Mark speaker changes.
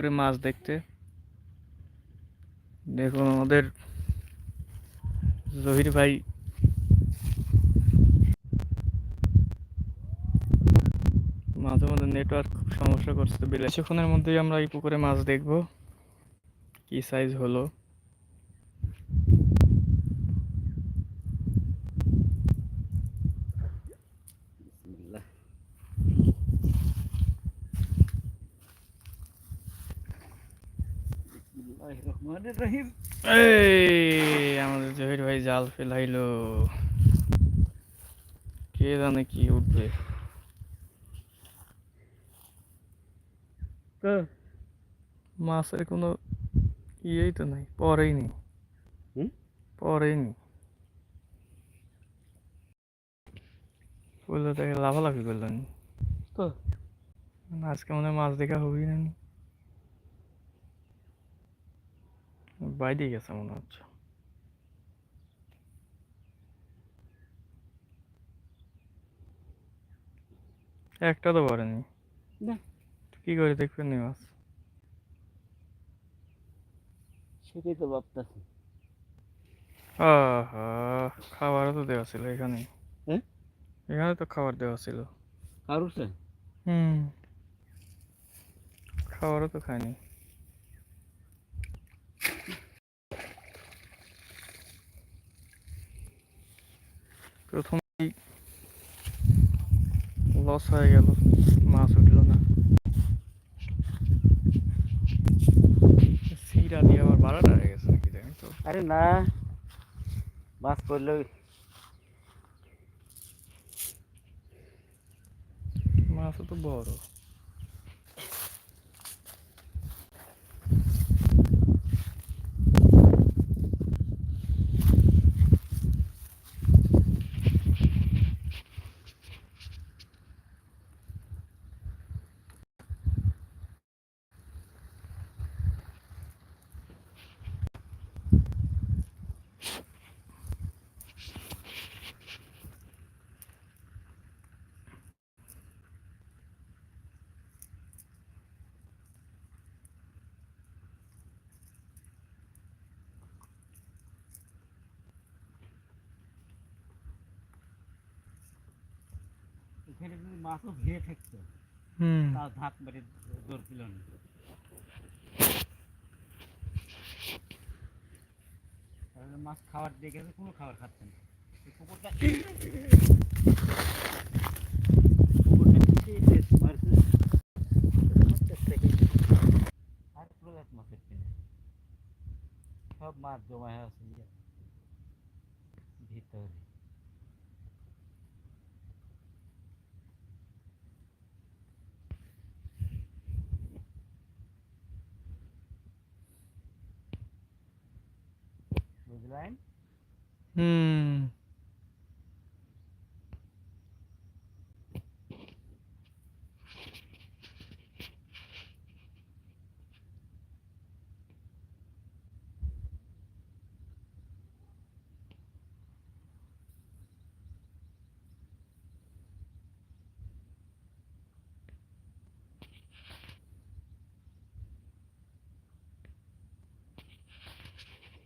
Speaker 1: করে মাছ দেখতে। দেখুন আমাদের জহির ভাই। মাঝে মাঝে নেটওয়ার্ক খুব সমস্যা করছে। বেলাসিক্ষণের মধ্যেই আমরা এই পুকুরে মাছ দেখব। কি সাইজ হলো।
Speaker 2: রহিম।
Speaker 1: এই আমাদের জহির ভাই জাল ফেলাইলো। কে জানে কি উঠবে।
Speaker 2: তো
Speaker 1: মাছের কোনো ইয়েই তো নাই পরেই নেই
Speaker 2: হুম?
Speaker 1: পরেই নেই বলল তাকে লাফালাফি করলেন।
Speaker 2: তো।
Speaker 1: আজকে মনে হয় মাছ দেখা হবেই না নি। বাইরে গেছে মনে হচ্ছে। একটা তো পড়েনি কি করে দেখবেন নি মাছ?
Speaker 2: সেটাই তো ভাবতেছি।
Speaker 1: আহা খাবারও তো দেওয়া ছিল এখানে।
Speaker 2: হ্যাঁ?
Speaker 1: এখানে তো খাবার দেওয়া ছিল।
Speaker 2: কারুছে
Speaker 1: হুম। খাবারও তো খায়নি। প্রথমেই লস হয়ে গেল মাছ উঠল না। সিরা দিয়ে আবার বারোটা হয়ে গেছে নাকি জানি তো।
Speaker 2: আরে না মাছ পড়লে।
Speaker 1: মাছও তো বড়।
Speaker 2: এখানে যদি মাছও ঘিরে থাকতো। তাও ধাক মেরে জোর ছিল না। মাছ খাবার দিয়ে গেছে কোনো খাবার খাচ্ছে না। কিনে সব মাছ জমা হয়ে আছে। ভিতরে। right?
Speaker 1: Hmm.